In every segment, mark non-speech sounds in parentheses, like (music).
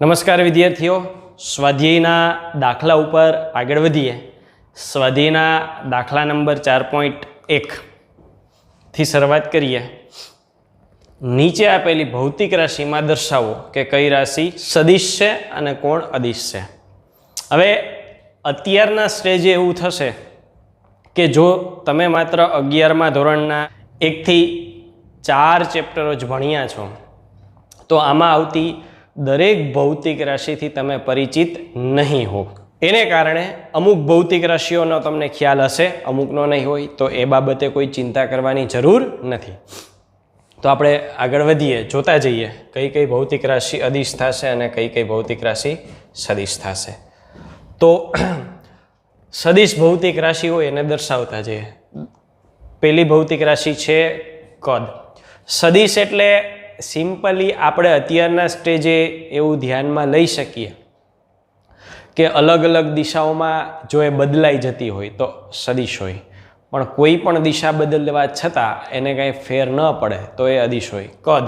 નમસ્કાર વિદ્યાર્થીઓ, સ્વાધ્યાયના દાખલા ઉપર આગળ વધીએ. સ્વાધ્યાયના દાખલા નંબર ચાર પોઈન્ટ એકથી શરૂઆત કરીએ. નીચે આપેલી ભૌતિક રાશિમાં દર્શાવો કે કઈ રાશિ સદિશ છે અને કોણ અદિશ છે. હવે અત્યારના સ્ટેજે એવું થશે કે જો તમે માત્ર અગિયારમા ધોરણના એકથી ચાર ચેપ્ટરો જ ભણ્યા છો, તો આમાં આવતી દરેક ભૌતિક રાશિથી તમે પરિચિત નહીં હો એને કારણે અમુક ભૌતિક રાશિઓનો તમને ખ્યાલ હશે, અમુકનો નહીં હોય, તો એ બાબતે કોઈ ચિંતા કરવાની જરૂર નથી. તો આપણે આગળ વધીએ, જોતા જઈએ કઈ કઈ ભૌતિક રાશિ અદિશ થશે અને કઈ કઈ ભૌતિક રાશિ સદિશ થશે. તો (clears throat) સદિશ ભૌતિક રાશિ હોય એને દર્શાવતા જઈએ. પેલી ભૌતિક રાશિ છે કદ. સદિશ એટલે સિમ્પલી આપણે અત્યારના સ્ટેજે એવું ધ્યાનમાં લઈ શકીએ કે અલગ અલગ દિશાઓમાં જો એ બદલાઈ જતી હોય તો સદિશ હોય. પણ કોઈ પણ દિશા બદલવા છતાં એને કાંઈ ફેર ન પડે તો એ અદિશ હોય. કદ.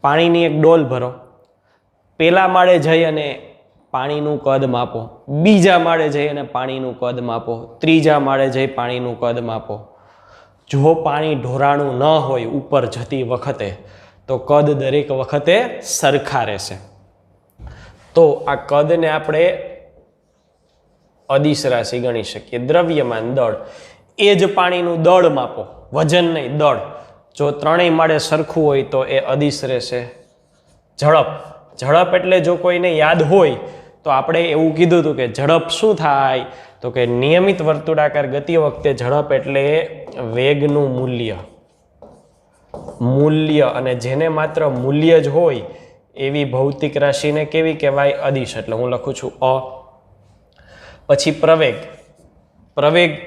પાણીની એક ડોલ ભરો. પેલા માળે જઈ અને પાણીનું કદ માપો. બીજા માળે જઈ અને પાણીનું કદ માપો. ત્રીજા માળે જઈ પાણીનું કદ માપો. જો પાણી ઢોરાણું ન હોય, ઉપર જતી વખતે તો કદ દરેક વખતે સરખા રહેશે. તો આ કદને આપણે અદિશ રાશિ ગણી શકીએ. દ્રવ્યમાન દળ. એ જ પાણીનું દળ માપો. વજન નહીં, દળ. જો ત્રણેય માળે સરખું હોય તો એ અદિશ રહેશે. ઝડપ. ઝડપ એટલે જો કોઈને યાદ હોય, તો આપણે એવું કીધું હતું કે ઝડપ શું થાય? તો કે નિયમિત વર્તુળાકાર ગતિ વખતે ઝડપ એટલે વેગનું મૂલ્ય. મૂલ્ય અને જેને માત્ર મૂલ્ય જ હોય એવી ભૌતિક રાશિને કેવી કહેવાય? અદિશ એટલે હું લખું છું અ. પછી પ્રવેગ. પ્રવેગ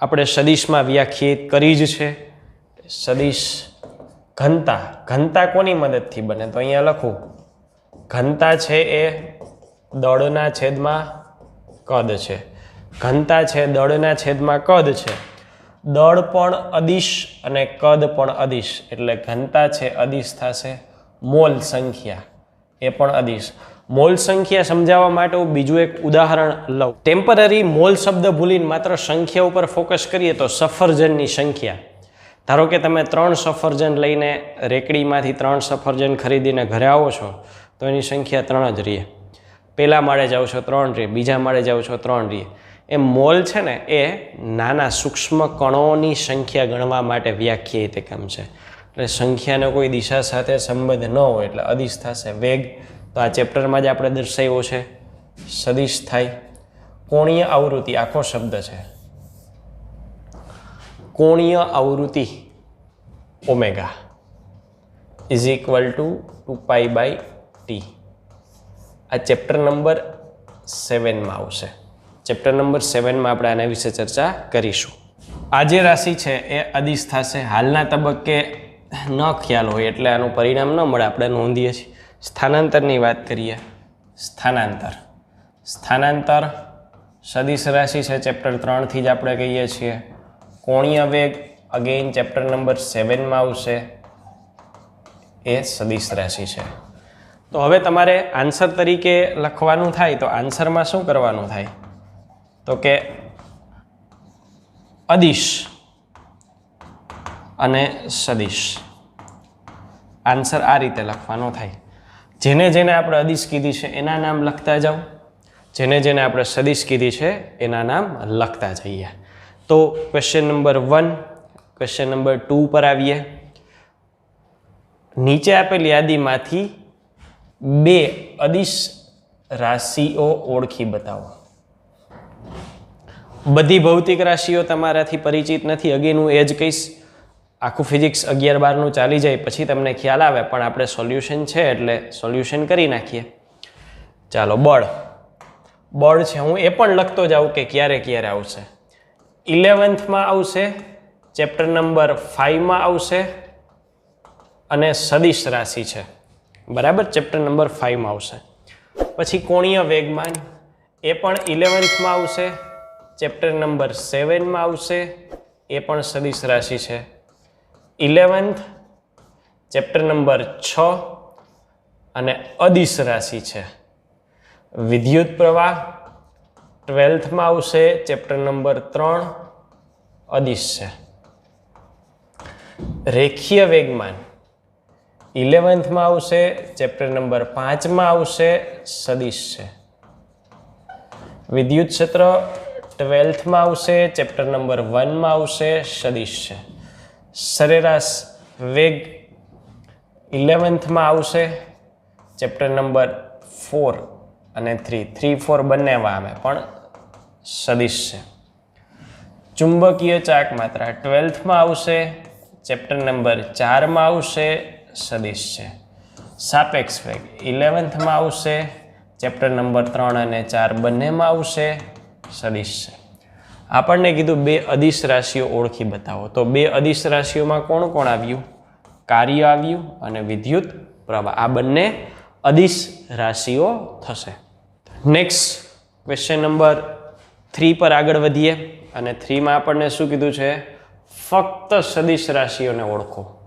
આપણે સદિશમાં વ્યાખ્યાયિત કરી જ છે. સદિશ ઘનતા. ઘનતા કોની મદદથી બને? તો અહીંયા લખું. ઘનતા છે એ દળના છેદમાં કદ છે. ઘનતા છે દળના છેદમાં કદ છે. દળ પણ અદિશ અને કદ પણ અદિશ, એટલે ઘનતા છે અદિશ થશે, મોલ સંખ્યા એ પણ અદિશ. મોલ સંખ્યા સમજાવવા માટે હું બીજું એક ઉદાહરણ લઉં. ટેમ્પરરી મોલ શબ્દ ભૂલીને માત્ર સંખ્યા ઉપર ફોકસ કરીએ તો સફરજનની સંખ્યા. ધારો કે તમે ત્રણ સફરજન લઈને રેકડીમાંથી ત્રણ સફરજન ખરીદીને ઘરે આવો છો, તો એની સંખ્યા ત્રણ જ રહીએ પહેલા માળે જાઓ છો ત્રણ રે બીજા માળે જાઓ છો ત્રણ રહીએ એ મોલ છે ને, એ નાના સૂક્ષ્મ કણોની સંખ્યા ગણવા માટે વ્યાખ્યાયિત એકમ છે. એટલે સંખ્યાનો કોઈ દિશા સાથે સંબંધ ન હોય, એટલે અદિશ થશે વેગ. તો આ ચેપ્ટરમાં જ આપણે દર્શાવ્યો છે, સદિશ થાય. કોણીય આવૃત્તિ, આખો શબ્દ છે. કોણીય આવૃત્તિ omega is equal to two pi by T આ ચેપ્ટર નંબર સેવનમાં આવશે. ચેપ્ટર નંબર સેવનમાં આપણે આના વિશે ચર્ચા કરીશું. આ જે રાશિ છે, એ અદિશ થશે. હાલના તબક્કે ન ખ્યાલ હોય એટલે આનું પરિણામ ન મળે. આપણે નોંધીએ છીએ. સ્થાનાંતરની વાત કરીએ. સ્થાનાંતર. સ્થાનાંતર સદિશ રાશિ છે ચેપ્ટર ત્રણથી જ આપણે કહીએ છીએ. કોણીય વેગ અગેઇન ચેપ્ટર નંબર સેવનમાં આવશે. એ સદિશ રાશિ છે. તો હવે તમારે આન્સર તરીકે લખવાનું થાય તો આન્સરમાં શું કરવાનું થાય? તો કે અદિશ અને સદિશ. આન્સર આ રીતે લખવાનો થાય. જેને જેને આપણે અદિશ કીધી છે એના નામ લખતા જાઓ. જેને જેને આપણે સદિશ કીધી છે એના નામ લખતા જઈએ. તો question number one question number two પર આવીએ. નીચે આપેલ યાદીમાંથી બે અદિશ રાશિઓ ઓળખી બતાવો. બધી ભૌતિક રાશિઓ તમારાથી પરિચિત નથી. અગેન હું એ જ કહીશ, આખું ફિઝિક્સ અગિયાર બારનું ચાલી જાય, પછી તમને ખ્યાલ આવે, પણ આપણે સોલ્યુશન છે એટલે સોલ્યુશન કરી નાખીએ. ચાલો, બળ. બળ છે, હું એ પણ લખતો જાઉં કે ક્યારે ક્યારે આવશે. ઇલેવન્થમાં આવશે, ચેપ્ટર નંબર ફાઇવમાં આવશે, અને સદિશ રાશિ છે. બરાબર? ચેપ્ટર નંબર ફાઇવમાં આવશે. પછી કોણીય વેગમાન, એ પણ ઇલેવન્થમાં આવશે ચેપ્ટર નંબર સેવનમાં આવશે. એ પણ સદિશ રાશિ છે. ઇલેવન્થ ચેપ્ટર નંબર છ અને અદિશ રાશિ છે. વિદ્યુત પ્રવાહ ટ્વેલ્થમાં આવશે. ચેપ્ટર નંબર ત્રણ અદિશ છે. રેખીય વેગમાન ઇલેવન્થમાં આવશે. ચેપ્ટર નંબર પાંચમાં આવશે. સદિશ છે. વિદ્યુત ક્ષેત્ર ટ્વેલ્થમાં આવશે, ચેપ્ટર નંબર વનમાં આવશે, સદિશ છે. સરેરાશ વેગ ઇલેવન્થમાં આવશે, ચેપ્ટર નંબર ફોર અને થ્રી. થ્રી, ફોર બંનેમાં આવે, પણ સદિશ છે. ચુંબકીય ચાક માત્રા ટ્વેલ્થમાં આવશે, ચેપ્ટર નંબર ચારમાં આવશે, સદિશ છે. સાપેક્ષ વેગ ઇલેવન્થમાં આવશે, ચેપ્ટર નંબર ત્રણ અને ચાર બંનેમાં આવશે સદિશ છે. આપણને કીધું બે અદિશ રાશિઓ ઓળખી બતાવો. તો બે અદિશ રાશિઓમાં કોણ કોણ આવ્યું? કાર્ય આવ્યું અને વિદ્યુત પ્રવાહ. આ બંને અદિશ રાશિઓ થશે. નેક્સ્ટ ક્વેશ્ચન નંબર થ્રી પર આગળ વધીએ. અને થ્રીમાં આપણને શું કીધું છે? ફક્ત સદિશ રાશિઓને ઓળખો.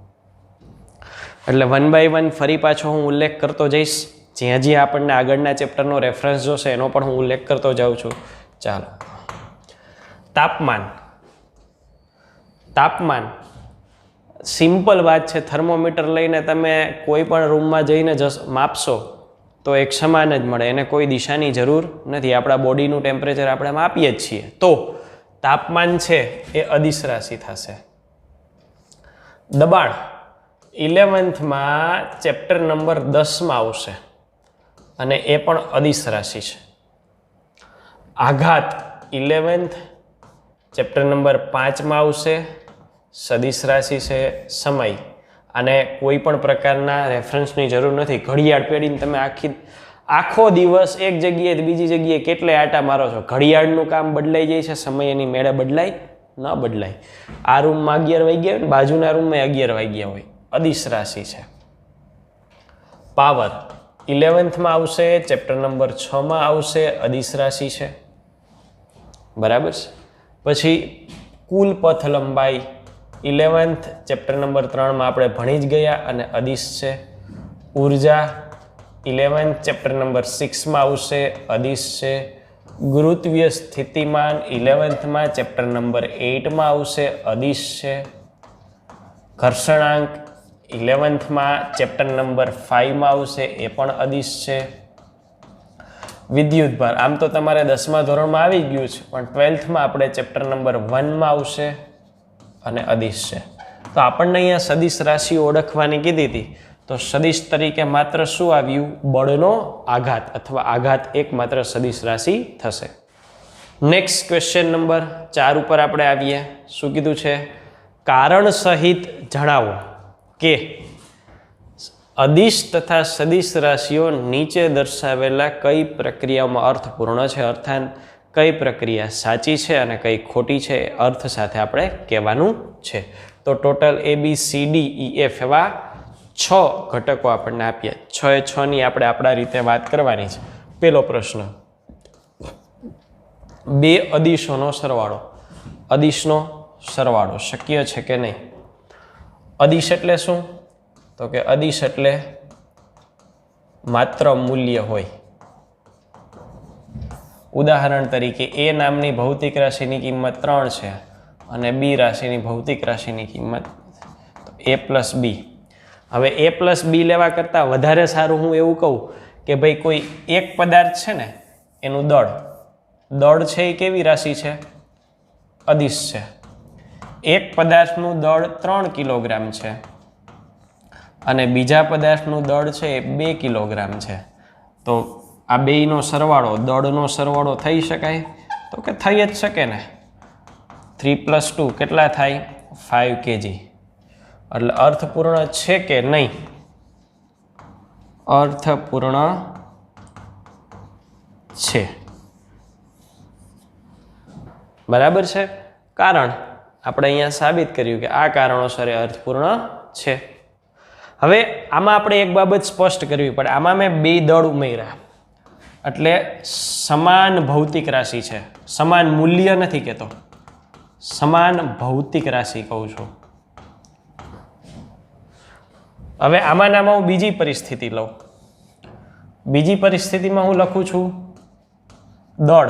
એટલે વન બાય વન ફરી પાછો હું ઉલ્લેખ કરતો જઈશ. જ્યાં જ્યાં આપણને આગળના ચેપ્ટરનો રેફરન્સ જોશે, એનો પણ હું ઉલ્લેખ કરતો જાઉં છું. ચાલો. તાપમાન. તાપમાન. સિમ્પલ વાત છે, થર્મોમીટર લઈને તમે કોઈ પણ રૂમમાં જઈને જસ, માપશો, તો એક સમાન જ મળે. એને કોઈ દિશાની જરૂર નથી. આપણા બોડીનું ટેમ્પરેચર આપણે માપીએ જ છીએ. તો, તાપમાન છે, એ અદિશ રાશિ થશે. દબાણ. ઇલેવન્થમાં ચેપ્ટર નંબર દસમાં આવશે. અને એ પણ અદિશ રાશિ છે. આઘાત ઇલેવન્થ ચેપ્ટર નંબર પાંચમાં આવશે, સદિશ રાશિ છે સમય. અને કોઈ પણ પ્રકારના રેફરન્સની જરૂર નથી. ઘડિયાળ પેઢીને તમે આખી, આખો દિવસ એક જગ્યાએ બીજી જગ્યાએ કેટલે આટા મારો છો? ઘડિયાળનું કામ બદલાઈ જાય છે સમય એની મેળે બદલાય ન બદલાય. આ રૂમમાં અગિયાર વાગ્યા હોય ને, બાજુના રૂમમાં અગિયાર વાગ્યા હોય. અદિશ રાશિ છે. પાવર ઇલેવન્થમાં આવશે ચેપ્ટર નંબર છમાં આવશે, અદિશ રાશિ છે. બરાબર છે? પછી કુલ પથ લંબાઈ ઇલેવન્થ, ચેપ્ટર નંબર ત્રણમાં આપણે ભણી જ ગયા અને અદિશ છે. ઊર્જા ઇલેવન્થ, ચેપ્ટર નંબર સિક્સમાં આવશે, અદિશ છે. ગુરુત્વીય સ્થિતિમાન ઇલેવન્થમાં, ચેપ્ટર નંબર એઇટમાં આવશે, અદિશ છે. ઘર્ષણાંક ઇલેવન્થમાં, ચેપ્ટર નંબર ફાઇવમાં આવશે, એ પણ અદિશ છે. વિદ્યુત ભાર. આમ તો તમારે દસમા ધોરણમાં આવી ગયું છે, પણ ટ્વેલ્થમાં આપણે ચેપ્ટર નંબર વનમાં આવશે અને અદિશ છે. તો આપણને અહીંયા સદિશ રાશિ ઓળખવાની કીધી હતી. તો સદિશ તરીકે માત્ર શું આવ્યું? બળનો આઘાત અથવા આઘાત એક માત્ર સદિશ રાશિ થશે. નેક્સ્ટ ક્વેશ્ચન નંબર ચાર ઉપર આપણે આવીએ. શું કીધું છે? કારણ સહિત જણાવો કે અદિશ તથા સદિશ રાશિઓ નીચે દર્શાવેલા કઈ પ્રક્રિયામાં અર્થપૂર્ણ છે? અર્થાત કઈ પ્રક્રિયા સાચી છે અને કઈ ખોટી છે? એ અર્થ સાથે આપણે કહેવાનું છે. તો total A B C D E F એવા છ ઘટકો આપણને આપ્યા. છ એ છની આપણે આપણા રીતે વાત કરવાની છે. પેલો પ્રશ્ન. બે અદિશોનો સરવાળો. અદિશનો સરવાળો શક્ય છે કે નહીં? અદિશ એટલે શું? તો કે અદિશ એટલે માત્ર મૂલ્ય હોય. ઉદાહરણ તરીકે એ નામની ભૌતિક રાશિની કિંમત ત્રણ છે અને બી રાશિની ભૌતિક રાશિની કિંમત એ પ્લસ બી. હવે એ પ્લસ બી લેવા કરતાં વધારે સારું હું એવું કહું કે ભાઈ કોઈ એક પદાર્થ છે ને એનું દળ. દળ છે એ કેવી રાશિ છે? અદિશ છે. એક પદાર્થનું દળ ત્રણ કિલોગ્રામ છે. અને બીજા પદાર્થનું દળ છે એ બે કિલોગ્રામ છે. તો આ બેયનો સરવાળો, દળનો સરવાળો થઈ શકાય? તો કે થઈ જ શકે ને? થ્રી પ્લસ ટુ કેટલા થાય? Five KG. એટલે અર્થપૂર્ણ છે કે નહીં? અર્થપૂર્ણ છે. બરાબર છે? કારણ આપણે અહીંયા સાબિત કર્યું કે આ કારણોસર અર્થપૂર્ણ છે. હવે આમાં આપણે એક બાબત સ્પષ્ટ કરવી પડે. આમાં મેં બે દળ ઉમેર્યા. એટલે સમાન ભૌતિક રાશિ છે. સમાન મૂલ્ય નથી કહેતો. સમાન ભૌતિક રાશિ કહું છું. હવે આમાં નામાં હું બીજી પરિસ્થિતિ લઉં. બીજી પરિસ્થિતિમાં હું લખું છું, દળ.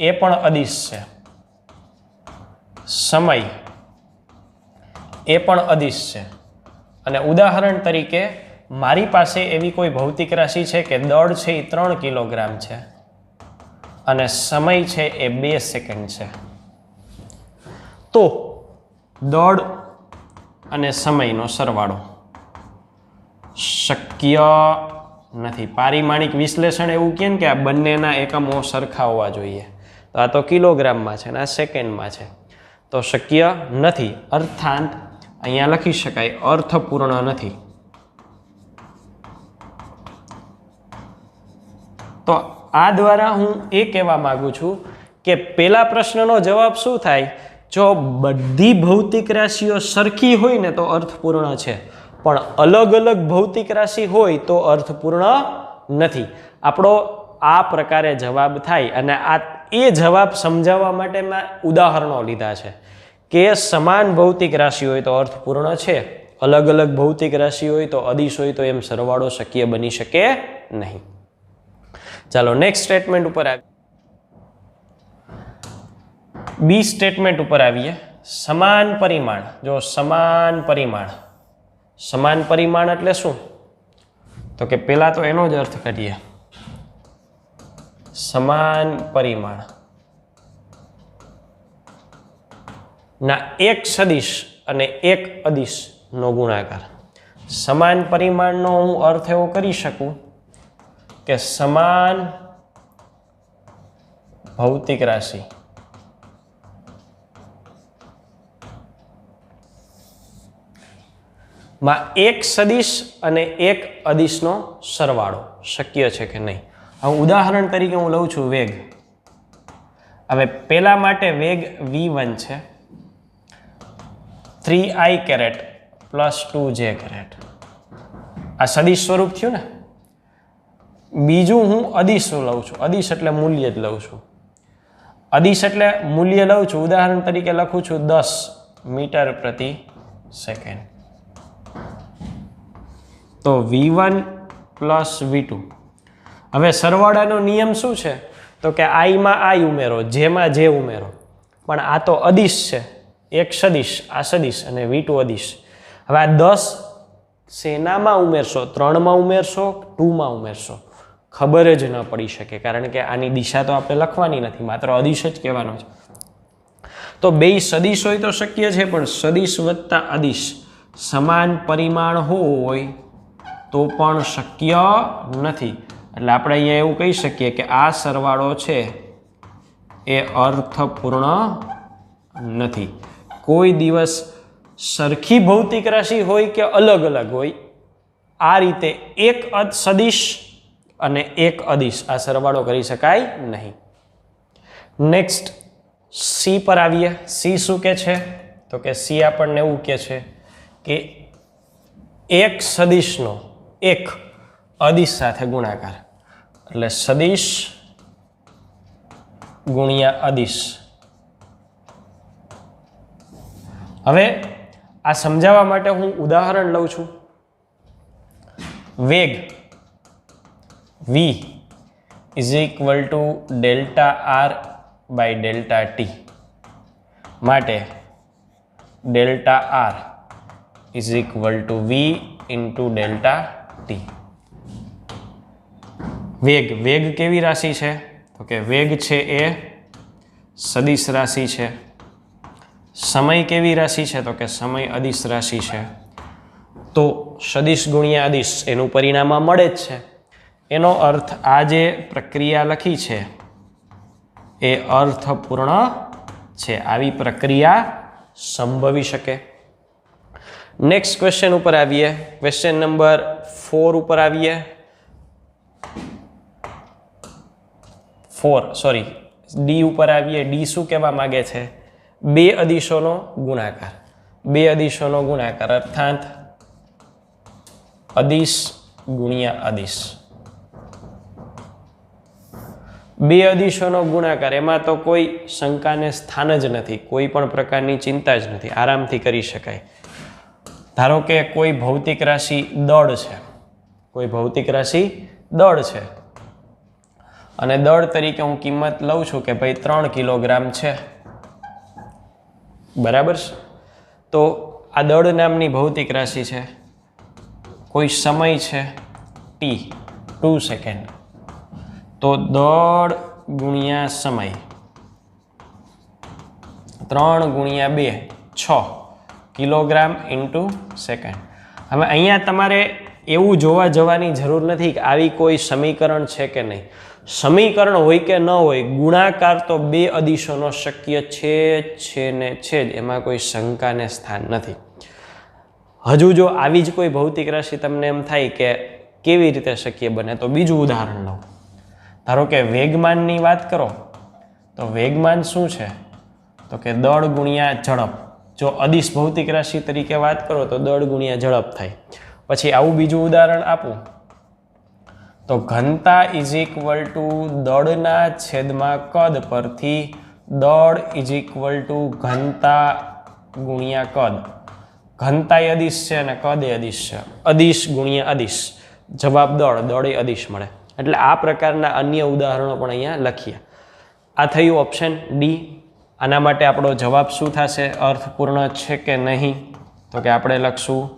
એ પણ અદિશ છે. સમય. એ પણ અદિશ છે. અને ઉદાહરણ તરીકે, મારી પાસે એવી કોઈ ભૌતિક રાશિ છે કે દળ છે એ ત્રણ કિલોગ્રામ છે. અને સમય છે એ બે સેકન્ડ છે. તો દળ અને સમયનો સરવાળો. શક્ય નથી. પારિમાણિક વિશ્લેષણ એવું કહે કે આ બંનેના એકમો સરખા હોવા જોઈએ. તો આ તો કિલોગ્રામમાં છે અને આ સેકન્ડમાં છે. તો શક્ય નથી. અર્થાંત અહીંયા લખી શકાય, અર્થપૂર્ણ નથી. તો આ દ્વારા હું એ કહેવા માંગુ છું કે પેલા પ્રશ્નનો જવાબ શું થાય? જો બધી ભૌતિક રાશિઓ સરખી હોય ને તો અર્થપૂર્ણ છે. પણ અલગ અલગ ભૌતિક રાશિ હોય તો અર્થપૂર્ણ નથી. આપણો આ પ્રકારે જવાબ થાય અને આ એ જવાબ સમજાવવા માટે મેં ઉદાહરણો લીધા છે. કે સમાન ભૌતિક રાશિ હોય તો અર્થપૂર્ણ છે, અલગ અલગ ભૌતિક રાશિ હોય તો અદિશ હોય તો એમ સરવાળો શક્ય બની શકે નહીં. ચાલો નેક્સ્ટ સ્ટેટમેન્ટ ઉપર આવી બી સ્ટેટમેન્ટ ઉપર આવીએ. સમાન પરિમાણ, જો સમાન પરિમાણ સમાન પરિમાણ એટલે શું? તો કે પહેલાં તો એનો જ અર્થ કરીએ સમાન પરિમાણ. ના એક સદિશ અને એક અદિશનો ગુણાકાર. સમાન પરિમાણનો હું અર્થ એવો કરી શકું કે સમાન ભૌતિક રાશિ માં એક સદિશ અને એક અદિશનો સરવાળો. શક્ય છે કે નહીં? હવે ઉદાહરણ તરીકે હું લઉં છું વેગ. હવે પહેલાં માટે વેગ વી છે. Three I caret plus two J caret. આ સદિશ સ્વરૂપ થયું ને? બીજું હું અદિશ લઉં છું. અદિશ એટલે મૂલ્ય જ લઉં છું. અદિશ એટલે મૂલ્ય લઉં છું. ઉદાહરણ તરીકે લખું છું દસ મીટર પ્રતિ સેકન્ડ. તો V one plus V two. હવે સરવાળાનો નિયમ શું છે? તો કે આઈમાં આઈ ઉમેરો, જેમાં જે ઉમેરો. પણ આ તો અદિશ છે. એક સદિશ, આ સદિશ અને વી ટુ અદિશ. હવે આ દસ સેનામાં ઉમેરશો, ત્રણમાં ઉમેરશો, ટુમાં ઉમેરશો. ખબર જ ન પડી શકે, કારણ કે આની દિશા તો આપણે લખવાની નથી, માત્ર અદિશ જ કહેવાનો છે. તો બે સદિશ હોય તો શક્ય છે, પણ સદિશ વત્તા અદિશ સમાન પરિમાણ હોય તો પણ શક્ય નથી. એટલે આપણે અહીંયા એવું કહી શકીએ કે આ સરવાળો છે એ અર્થપૂર્ણ નથી. કોઈ દિવસ સરખી ભૌતિક રાશિ હોય કે અલગ અલગ હોય, આ રીતે એક અદ સદિશ અને એક અદિશ આ સરવાળો કરી શકાય નહીં. નેક્સ્ટ સી પર આવીએ. સી શું કે છે? તો કે સી આપણને એવું કે છે કે એક સદિશનો એક અદિશ સાથે ગુણાકાર. એટલે સદિશ ગુણ્યા અદિશ. હવે આ સમજાવવા માટે હું ઉદાહરણ લઉં છું. વેગ V is equal to delta R by delta T માટે delta R is equal to V into delta T વેગ વેગ કેવી રાશિ છે? તો કે વેગ છે એ સદિશ રાશિ છે. સમય કેવી રાશિ છે? તો કે સમય અદિશ રાશિ છે. તો સદિશ ગુણ્યા અદિશ એનું પરિણામ મળે જ છે. એનો અર્થ આ જે પ્રક્રિયા લખી છે, એ અર્થપૂર્ણ છે. આવી પ્રક્રિયા સંભવી શકે. નેક્સ્ટ ક્વેશ્ચન ઉપર આવીએ. ક્વેશ્ચન નંબર ફોર ઉપર આવીએ. ફોર સોરી ડી ઉપર આવીએ. ડી શું કહેવા માગે છે? બે અદિશોનો ગુણાકાર. બે અદિશોનો ગુણાકાર અર્થાત અદિશ ગુણ્યા અદિશ. બે અદિશોનો ગુણાકાર, એમાં તો કોઈ શંકાને સ્થાન જ નથી, કોઈ પણ પ્રકારની ચિંતા જ નથી, આરામથી કરી શકાય. ધારો કે કોઈ ભૌતિક રાશિ દળ છે, કોઈ ભૌતિક રાશિ દળ છે, અને દળ તરીકે હું કિંમત લઉં છું કે ભાઈ ત્રણ કિલોગ્રામ છે. બરાબર તો આ દળ નામની ભૌતિક રાશિ છે. કોઈ સમય છે ટી ટુ સેકન્ડ તો દળ ગુણ્યા સમય. ત્રણ ગુણ્યા બે, છ કિલોગ્રામ ઇન્ટુ સેકન્ડ હવે અહીંયા તમારે એવું જોવા જવાની જરૂર નથી કે આવી કોઈ સમીકરણ છે કે નહીં. સમીકરણ હોય કે ન હોય, ગુણાકાર તો બે અદિશોનો શક્ય છે છે ને છે જ. એમાં કોઈ શંકાને સ્થાન નથી. હજુ જો આવી જ કોઈ ભૌતિક રાશિ તમને એમ થાય કે કેવી રીતે શક્ય બને, તો બીજું ઉદાહરણ લઉં. ધારો કે વેગમાનની વાત કરો, તો વેગમાન શું છે? તો કે દળ ગુણ્યા ઝડપ. જો અદિશ ભૌતિક રાશિ તરીકે વાત કરો, તો દળ ગુણ્યા ઝડપ થાય. પછી આવું બીજું ઉદાહરણ આપું. તો ઘનતા ઇઝ ઇક્વલ ટુ દળના છેદમાં કદ પરથી દળ ઇઝ ઇક્વલ ટુ ઘનતા ગુણ્યા કદ. ઘનતા એ અદિશ છે અને કદ એ અદિશ છે. અદિશ ગુણ્યા અદિશ. જવાબ દળ. દળ એ અદિશ મળે. એટલે આ પ્રકારના અન્ય ઉદાહરણો પણ અહીંયા લખીએ. આ થયું ઓપ્શન ડી આના માટે આપણો જવાબ શું થશે? અર્થપૂર્ણ છે કે નહીં? તો કે આપણે લખશું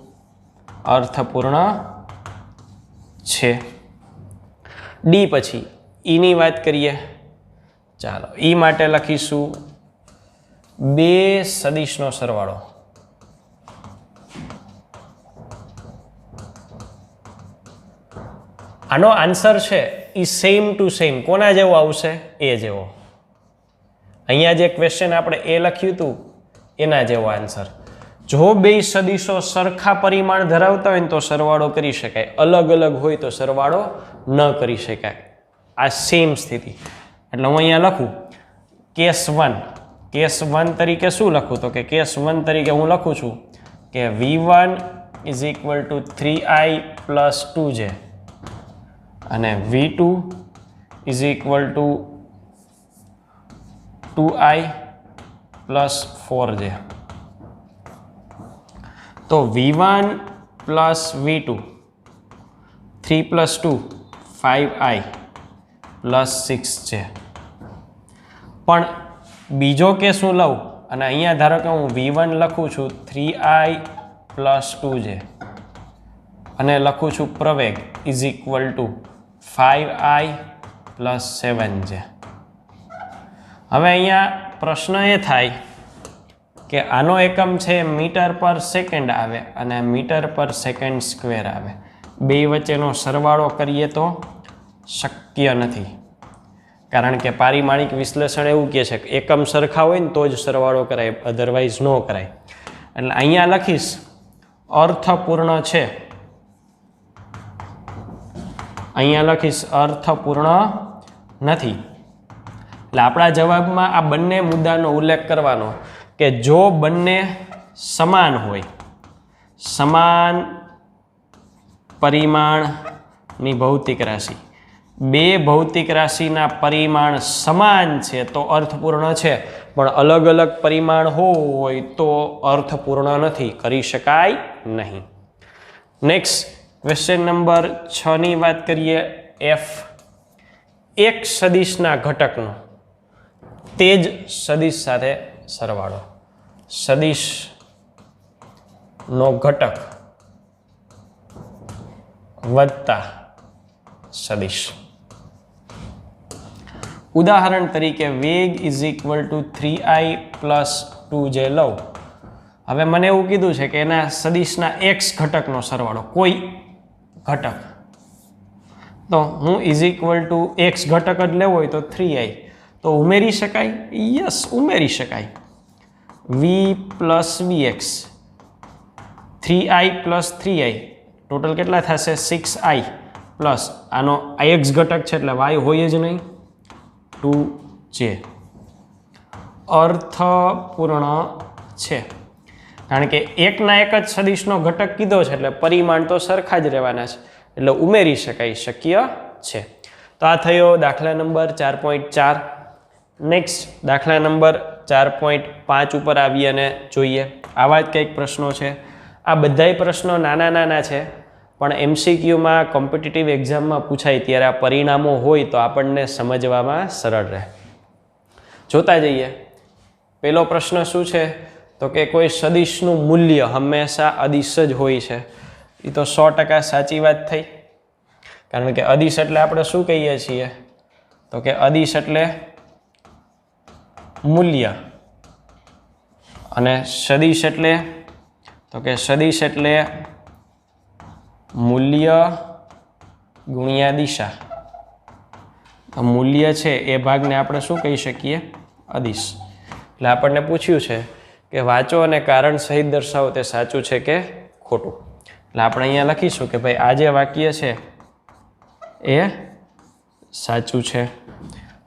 અર્થપૂર્ણ છે. ડી પછી ઈની વાત કરીએ. ચાલો ઈ માટે લખીશું બે સદીશનો સરવાળો. આનો આન્સર છે એ સેમ ટુ સેમ કોના જેવો આવશે? એ જેવો. અહીંયા જે ક્વેશ્ચન આપણે એ લખ્યું હતું, એના જેવો આન્સર જો બે સદીશો સરખા પરિમાણ ધરાવતા હોય તો સરવાળો કરી શકાય. અલગ અલગ હોય તો સરવાળો ન કરી શકાય. આ સેમ સ્થિતિ. એટલે હું અહીંયા લખું કેસ વન કેસ વન તરીકે શું લખું? તો કે કેસ વન તરીકે હું લખું છું કે V one is equal to three I plus two J અને V two is equal to two I plus four J તો V one plus V two three plus two five I plus six છે. પણ બીજો કે શું લઉં અને અહીંયા ધારો કે હું વી વન લખું છું થ્રી આઈ પ્લસ ટુ છે અને લખું છું પ્રવેગ is equal to five I plus seven છે હવે અહીંયા પ્રશ્ન એ થાય કે આનો એકમ છે મીટર પર સેકન્ડ આવે અને મીટર પર સેકન્ડ સ્ક્વેર આવે. બે વચ્ચેનો સરવાળો કરીએ તો શક્ય નથી. કારણ કે પારિમાણિક વિશ્લેષણ એવું કહે છે એકમ સરખા હોય ને તો જ સરવાળો કરાય અધરવાઇઝ ન કરાય. એટલે અહીંયા લખીશ, અર્થપૂર્ણ છે. અહીંયા લખીશ, અર્થપૂર્ણ નથી. એટલે આપણા જવાબમાં આ બંને મુદ્દાનો ઉલ્લેખ કરવાનો કે જો બંને સમાન હોય, સમાન પરિમાણની ભૌતિક રાશિ બે ભૌતિક રાશિના પરિમાણ સમાન છે તો અર્થપૂર્ણ છે. પણ અલગ અલગ પરિમાણ હોય તો અર્થપૂર્ણ નથી, કરી શકાય નહીં. નેક્સ્ટ ક્વેશ્ચન નંબર છની વાત કરીએ એફ એક સદીશના ઘટકનો તે જ સદીશ સાથે સરવાળો. સદીશનો ઘટક વધતા સદીશ. ઉદાહરણ તરીકે વેગ is equal to three I plus two J લઉં. હવે મને એવું કીધું છે કે એના સદીશના એક્સ ઘટકનો સરવાળો, કોઈ ઘટક. તો હું ઇઝ ઇક્વલ ટુ એક્સ ઘટક જ લેવો હોય તો થ્રી આઈ તો ઉમેરી શકાય? યસ ઉમેરી શકાય. V plus V X three I plus three I total કેટલા થશે? સિક્સ આઈ પ્લસ આનો આઈએક્સ ઘટક છે એટલે વાય હોય જ નહીં. ટુ જે અર્થપૂર્ણ છે. કારણ કે એકના એક જ સદીશનો ઘટક કીધો છે, એટલે પરિમાણ તો સરખા જ રહેવાના છે, એટલે ઉમેરી શકાય શક્ય છે. તો આ થયો દાખલા નંબર ચાર પોઈન્ટ ચાર. નેક્સ્ટ દાખલા નંબર ચાર પોઈન્ટ પાંચ ઉપર આવી જોઈએ. આવા જ કંઈક પ્રશ્નો છે. આ બધાય પ્રશ્નો નાના નાના છે. પણ એમસીક્યુમાં કોમ્પિટિટિવ એક્ઝામમાં પૂછાય ત્યારે આ પરિણામો હોય તો આપણને સમજવામાં સરળ રહે. જોતા જઈએ. પહેલો પ્રશ્ન શું છે? તો કે કોઈ સદિશનું મૂલ્ય હંમેશા અદિશ જ હોય છે. એ તો સો ટકા સાચી વાત થઈ. કારણ કે અદિશ એટલે આપણે શું કહીએ છીએ? તો કે અદિશ એટલે મૂલ્ય. અને સદિશ એટલે, તો કે સદિશ એટલે મૂલ્ય ગુણ્યા દિશા. મૂલ્ય છે એ ભાગને આપણે શું કહી શકીએ? અદિશ. એટલે આપણને પૂછ્યું છે કે વાંચો અને કારણ સહિત દર્શાવો તે સાચું છે કે ખોટું? એટલે આપણે અહીંયા લખીશું કે ભાઈ, આ જે વાક્ય છે એ સાચું છે.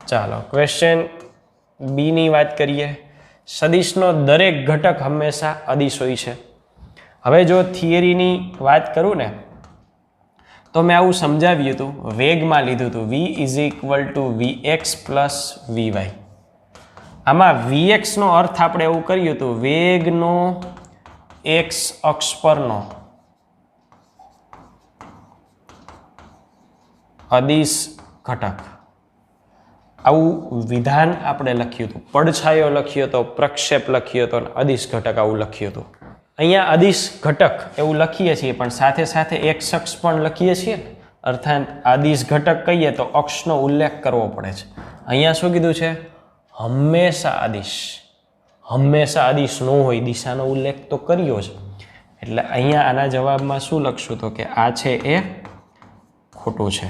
ચાલો ક્વેશ્ચન બીની વાત કરીએ. સદિશનો દરેક ઘટક હંમેશા અદિશ હોય છે. હવે જો થિયરીની વાત કરું ને તો મેં આવું સમજાવ્યું હતું. વેગમાં લીધું હતું. V is equal to V X plus V Y આમાં વી એક્સનો અર્થ આપણે એવું કર્યું હતું. વેગનો એક્સ અક્ષ પરનો અદિશ ઘટક. આવું વિધાન આપણે લખ્યું હતું. પડછાયો લખ્યો હતો પ્રક્ષેપ લખ્યો હતો અને અદિશ ઘટક આવું લખ્યું હતું. અહીંયા આદિશ ઘટક એવું લખીએ છીએ, પણ સાથે સાથે એક શખ્સ પણ લખીએ છીએ. અર્થાત આદિશ ઘટક કહીએ તો અક્ષનો ઉલ્લેખ કરવો પડે છે. અહીંયા શું કીધું છે? હંમેશા આદિશ હંમેશા આદિશ ન હોય દિશાનો ઉલ્લેખ તો કર્યો છે એટલે અહીંયા આના જવાબમાં શું લખશું તો કે આ છે એ ખોટું છે.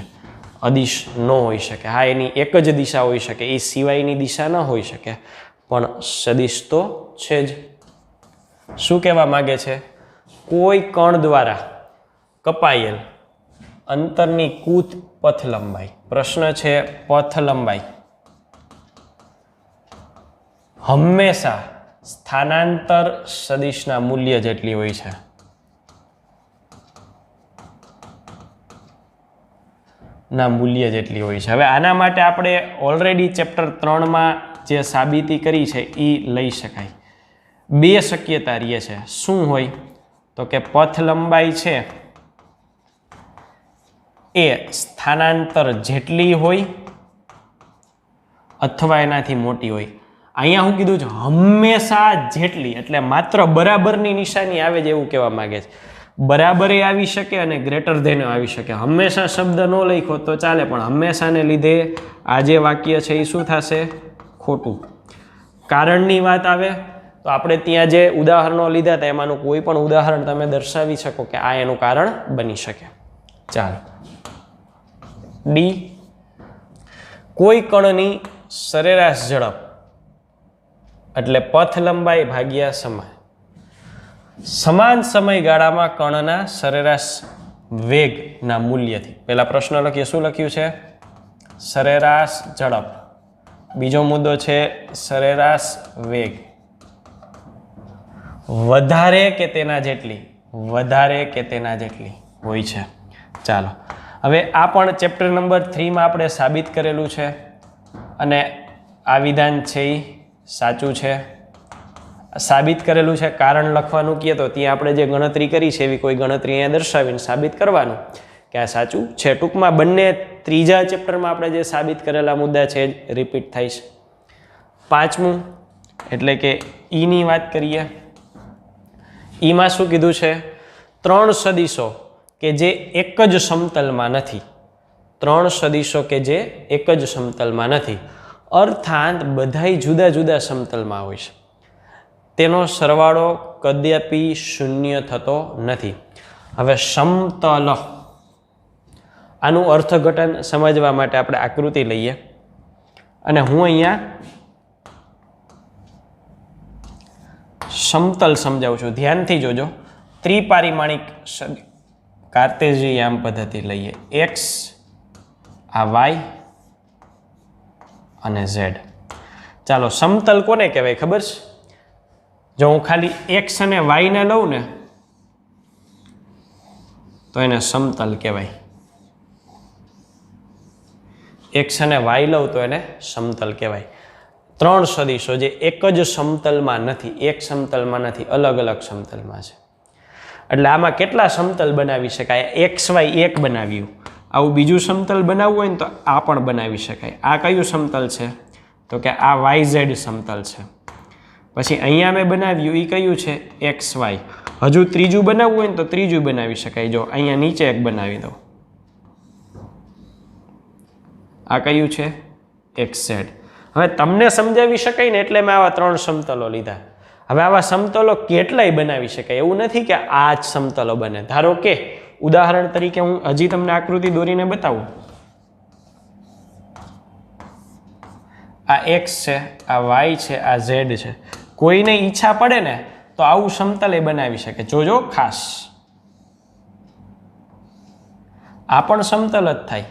અદિશ ન હોઈ શકે. હા, એની એક જ દિશા હોઈ શકે. એ સિવાયની દિશા ન હોઈ શકે. પણ સદિશ તો છે જ. શું કહેવા માગે છે? કોઈ કણ દ્વારા કપાયેલ અંતરની કૂત પથ લંબાઈ. પ્રશ્ન છે પથ લંબાઈ. હંમેશા સ્થાનાંતર સદિશના મૂલ્ય જેટલી હોય છે. ના મૂલ્ય જેટલી હોય છે. હવે આના માટે આપણે ઓલરેડી ચેપ્ટર ત્રણમાં જે સાબિતી કરી છે એ લઈ શકાય. બે શક્યતા રહે છે. શું હોય? તો કે પથ લંબાઈ છે એ સ્થાનાંતર જેટલી હોય અથવા એનાથી મોટી હોય. અહીંયા હું કીધું છે હંમેશા જેટલી, એટલે માત્ર બરાબરની નિશાની આવે જ એવું કહેવા માગે છે. બરાબરે આવી શકે અને ગ્રેટર ધેન આવી શકે. હંમેશા શબ્દ ન લખો તો ચાલે, પણ હંમેશાને લીધે આ જે વાક્ય છે એ શું થશે? ખોટું. કારણની વાત આવે તો આપણે ત્યાં જે ઉદાહરણો લીધા હતા, એમાંનું કોઈ પણ ઉદાહરણ તમે દર્શાવી શકો કે આ એનું કારણ બની શકે. ચાલો. ડી કોઈ કણની સરેરાશ ઝડપ એટલે પથ લંબાઈ ભાગ્યા સમય સમાન સમયગાળામાં કણના સરેરાશ વેગના મૂલ્યથી. પહેલા પ્રશ્ન લખીએ, શું લખ્યું છે? સરેરાશ ઝડપ. બીજો મુદ્દો છે સરેરાશ વેગ. વધારે કે તેના જેટલી? વધારે કે તેના જેટલી હોય છે. ચાલો. હવે આ પણ ચેપ્ટર નંબર થ્રીમાં આપણે સાબિત કરેલું છે અને આ વિધાન છે એ સાચું છે. સાબિત કરેલું છે કારણ લખવાનું કહે તો ત્યાં આપણે જે ગણતરી કરી છે એવી કોઈ ગણતરી અહીંયા દર્શાવીને સાબિત કરવાનું કે આ સાચું છે. ટૂંકમાં બંને ત્રીજા ચેપ્ટરમાં આપણે જે સાબિત કરેલા મુદ્દા છે રિપીટ થાય છે. પાંચમું એટલે કે ઈની વાત કરીએ. ઈમાં શું કીધું છે? ત્રણ સદીશો કે જે એક જ સમતલમાં નથી. ત્રણ સદીશો કે જે એક જ સમતલમાં નથી. અર્થાત બધાય જુદા જુદા સમતલમાં હોય છે. તેનો સરવાળો કદ્યાપી શૂન્ય થતો નથી. હવે સમતલ. આનું અર્થઘટન સમજવા માટે આપણે આકૃતિ લઈએ. અને હું અહીંયા સમતલ સમજાવું છું. ધ્યાનથી જોજો. ત્રિપારિમાણિક કાર્તેજીયામ પદ્ધતિ લઈએ. એક્સ આ વાય અને ઝેડ ચાલો, સમતલ કોને કહેવાય ખબર છે? જો હું ખાલી એક્સ અને વાયને લઉં ને, તો એને સમતલ કહેવાય. એક્સ અને વાય લઉં તો એને સમતલ કહેવાય. ત્રણ સદીશો જે એક જ સમતલમાં નથી, એક સમતલમાં નથી, અલગ અલગ સમતલમાં છે. એટલે આમાં કેટલા સમતલ બનાવી શકાય? એક્સ વાય એક બનાવ્યું. આવું બીજું સમતલ બનાવવું હોય ને તો આ પણ બનાવી શકાય. આ કયું સમતલ છે? તો કે આ વાય ઝેડ સમતલ છે. પછી અહીંયા મેં બનાવ્યું એ કયું છે? એક્સ વાય હજુ ત્રીજું બનાવવું હોય ને તો ત્રીજું બનાવી શકાય. જો, અહીંયા નીચે એક બનાવી દઉં. આ કયું છે? એક્સ ઝેડ હવે તમને સમજાવી શકાય ને એટલે મેં આવા ત્રણ સમતલો લીધા. હવે આવા સમતલો કેટલાય બનાવી શકાય? એવું નથી કે આ જ સમતલો બને. ધારો કે, ઉદાહરણ તરીકે હું હજી તમને આકૃતિ દોરીને બતાવું. આ એક્સ છે, આ વાય છે, આ ઝેડ છે. કોઈને ઈચ્છા પડે ને, તો આવું સમતલ એ બનાવી શકે. જોજો, ખાસ. આ પણ સમતલ જ થાય.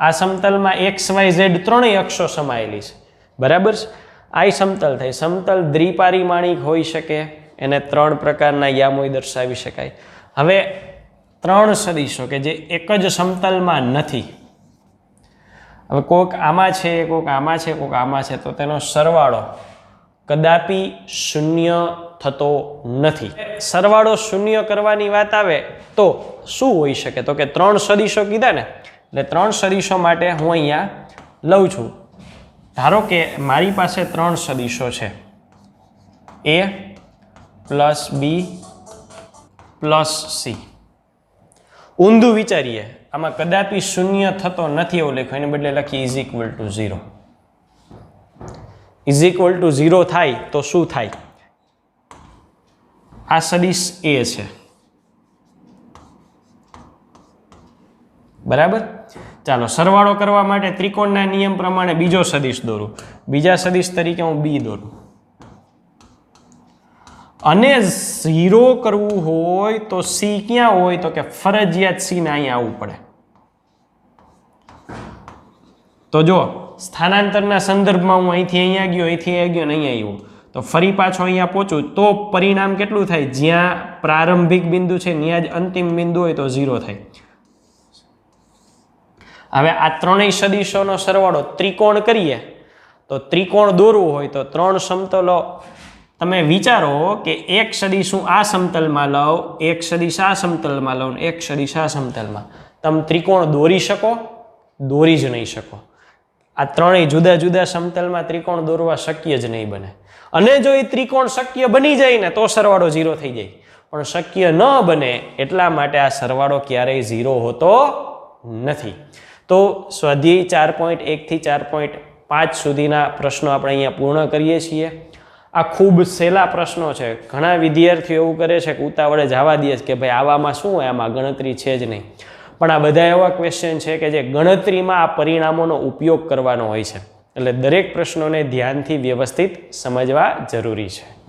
આ સમતલમાં એક્સ વાય ઝેડ ત્રણેય અક્ષો સમાયેલી છે. બરાબર છે? આ સમતલ થાય. સમતલ દ્વિપારિમાણિક હોઈ શકે, એને ત્રણ પ્રકારના યામોય દર્શાવી શકાય. હવે ત્રણ સદીશો કે જે એક જ સમતલમાં નથી. હવે કોક આમાં છે, કોક આમાં છે, કોક આમાં છે, તો તેનો સરવાળો કદાપી શૂન્ય થતો નથી. સરવાળો શૂન્ય કરવાની વાત આવે તો શું હોઈ શકે? તો કે ત્રણ સદીશો કીધા ને? એટલે ત્રણ સદીશો માટે હું અહીંયા લઉં છું. ધારો કે મારી પાસે ત્રણ સદીશો છે. A plus B plus C ઊંધું વિચારીએ, આમાં કદાપી શૂન્ય થતો નથી એવું લખ્યું, એને બદલે લખીએ is equal to zero is equal to zero થાય તો શું થાય? આ સદીશ એ છે. બરાબર? ચાલો, સરવાળો કરવા માટે ત્રિકોણના નિયમ પ્રમાણે બીજો સદીશ દોરું. બીજા સદીશ તરીકે હું બી દોરું. અને ઝીરો કરવું હોય તો સી ક્યાં હોય? તો કે ફરજિયાત સી ને અહીંયા આવવું પડે. તો જો, સ્થાનાંતરના સંદર્ભમાં હું અહીંથી અહીંયા ગયો, અહીંથી અહીંયા ગયો ને અહીંયા આવ્યું. તો ફરી પાછો અહીંયા પહોંચું, તો પરિણામ કેટલું થાય? જ્યાં પ્રારંભિક બિંદુ છે ત્યાં જ અંતિમ બિંદુ હોય તો ઝીરો થાય. હવે આ ત્રણેય સદીશોનો સરવાળો ત્રિકોણ કરીએ, તો ત્રિકોણ દોરવું હોય તો ત્રણ સમતલો તમે વિચારો કે એક સદીશ આ સમતલમાં લઉં, એક સદીશ આ સમતલમાં લઉં, એક સદીશ આ સમતલમાં. તમે ત્રિકોણ દોરી શકો, દોરી જ નહીં શકો. આ ત્રણેય જુદા જુદા સમતલમાં ત્રિકોણ દોરવા શક્ય જ નહીં બને. અને જો એ ત્રિકોણ શક્ય બની જાય ને, તો સરવાળો ઝીરો થઈ જાય. પણ શક્ય ન બને એટલા માટે આ સરવાળો ક્યારેય ઝીરો હોતો નથી. તો સ્વાધ્યાય ચાર પોઈન્ટ એકથી ચાર પોઈન્ટ પાંચ સુધીના પ્રશ્નો આપણે અહીંયા પૂર્ણ કરીએ છીએ. આ ખૂબ સહેલા પ્રશ્નો છે. ઘણા વિદ્યાર્થીઓ એવું કરે છે કે ઉતાવળે જવા દે કે ભાઈ આવામાં શું હોય? આમાં ગણતરી છે જ નહીં. પણ આ બધા એવા ક્વેશ્ચન છે કે જે ગણતરીમાં આ પરિણામોનો ઉપયોગ કરવાનો હોય છે. એટલે દરેક પ્રશ્નોને ધ્યાનથી વ્યવસ્થિત સમજવા જરૂરી છે.